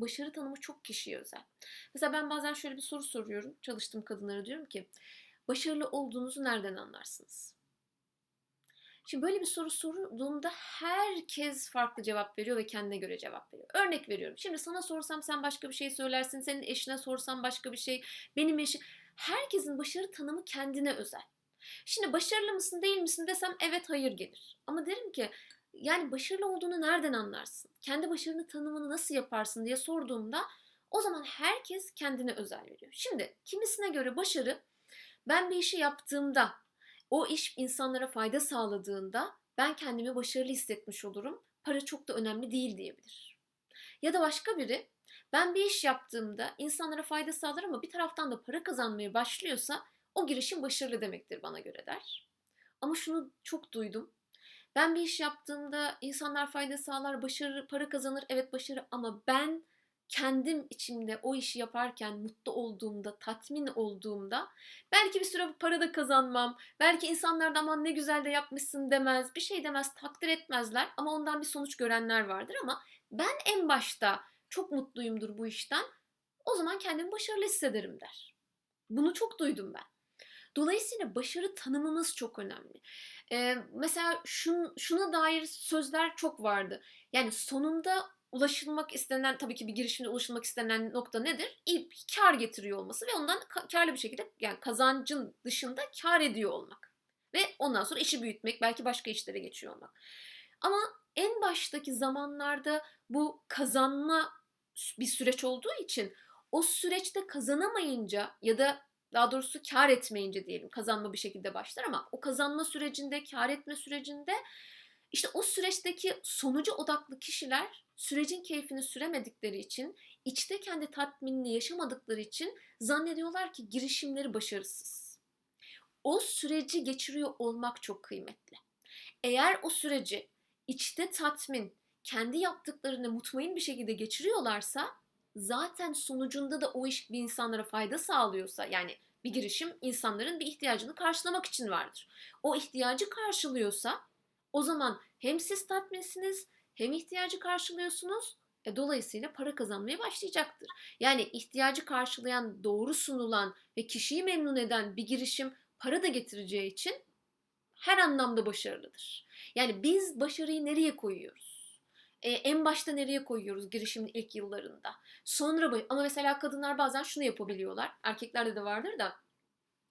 Başarı tanımı çok kişiye özel. Mesela ben bazen şöyle bir soru soruyorum çalıştığım kadınlara diyorum ki başarılı olduğunuzu nereden anlarsınız? Şimdi böyle bir soru sorduğumda herkes farklı cevap veriyor ve kendine göre cevap veriyor. Örnek veriyorum. Şimdi sana sorsam sen başka bir şey söylersin. Senin eşine sorsam başka bir şey. Benim eşim. Herkesin başarı tanımı kendine özel. Şimdi başarılı mısın değil misin desem evet hayır gelir. Ama derim ki yani başarılı olduğunu nereden anlarsın? Kendi başarını tanımını nasıl yaparsın diye sorduğumda o zaman herkes kendine özel veriyor. Şimdi kimisine göre başarı ben bir işi yaptığımda o iş insanlara fayda sağladığında ben kendimi başarılı hissetmiş olurum. Para çok da önemli değil diyebilir. Ya da başka biri ben bir iş yaptığımda insanlara fayda sağlar ama bir taraftan da para kazanmaya başlıyorsa o girişim başarılı demektir bana göre der. Ama şunu çok duydum. Ben bir iş yaptığımda insanlar fayda sağlar, başarı, para kazanır. Evet başarı ama ben kendim içimde o işi yaparken mutlu olduğumda, tatmin olduğumda belki bir süre para da kazanmam. Belki insanlar da aman ne güzel de yapmışsın demez. Bir şey demez, takdir etmezler ama ondan bir sonuç görenler vardır ama ben en başta çok mutluyumdur bu işten. O zaman kendimi başarılı hissederim der. Bunu çok duydum ben. Dolayısıyla başarı tanımımız çok önemli. Ee, mesela şun, şuna dair sözler çok vardı. Yani sonunda ulaşılmak istenen tabii ki bir girişimde ulaşılmak istenen nokta nedir? İyi kar getiriyor olması ve ondan karlı bir şekilde yani kazancın dışında kar ediyor olmak. Ve ondan sonra işi büyütmek, belki başka işlere geçiyor olmak. Ama en baştaki zamanlarda bu kazanma bir süreç olduğu için o süreçte kazanamayınca ya da daha doğrusu kar etmeyince diyelim kazanma bir şekilde başlar ama o kazanma sürecinde, kar etme sürecinde işte o süreçteki sonucu odaklı kişiler sürecin keyfini süremedikleri için, içte kendi tatminini yaşamadıkları için zannediyorlar ki girişimleri başarısız. O süreci geçiriyor olmak çok kıymetli. Eğer o süreci içte tatmin, kendi yaptıklarını mutmain bir şekilde geçiriyorlarsa zaten sonucunda da o iş bir insanlara fayda sağlıyorsa yani bir girişim insanların bir ihtiyacını karşılamak için vardır. O ihtiyacı karşılıyorsa o zaman hem siz tatminsiniz hem ihtiyacı karşılıyorsunuz. E, dolayısıyla para kazanmaya başlayacaktır. Yani ihtiyacı karşılayan, doğru sunulan ve kişiyi memnun eden bir girişim para da getireceği için her anlamda başarılıdır. Yani biz başarıyı nereye koyuyoruz? Ee, en başta nereye koyuyoruz girişimin ilk yıllarında? Sonra ama mesela kadınlar bazen şunu yapabiliyorlar. Erkeklerde de vardır da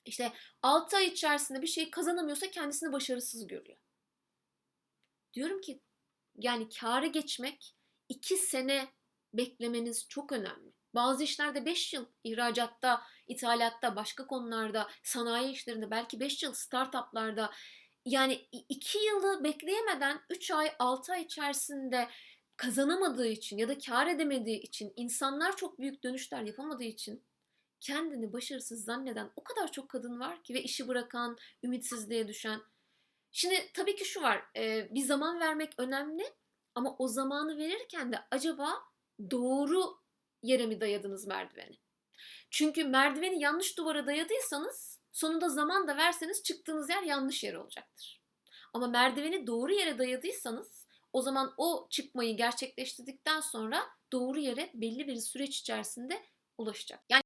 işte 6 ay içerisinde bir şey kazanamıyorsa kendisini başarısız görüyor. Diyorum ki yani kâra geçmek 2 sene beklemeniz çok önemli. Bazı işlerde 5 yıl, ihracatta, ithalatta, başka konularda, sanayi işlerinde belki 5 yıl, startuplarda yani 2 yılı bekleyemeden 3 ay, 6 ay içerisinde kazanamadığı için ya da kar edemediği için, insanlar çok büyük dönüşler yapamadığı için kendini başarısız zanneden o kadar çok kadın var ki ve işi bırakan, ümitsizliğe düşen. Şimdi tabii ki şu var, bir zaman vermek önemli ama o zamanı verirken de acaba doğru yere mi dayadınız merdiveni? Çünkü merdiveni yanlış duvara dayadıysanız sonunda zaman da verseniz çıktığınız yer yanlış yer olacaktır. Ama merdiveni doğru yere dayadıysanız o zaman o çıkmayı gerçekleştirdikten sonra doğru yere belli bir süreç içerisinde ulaşacak. Yani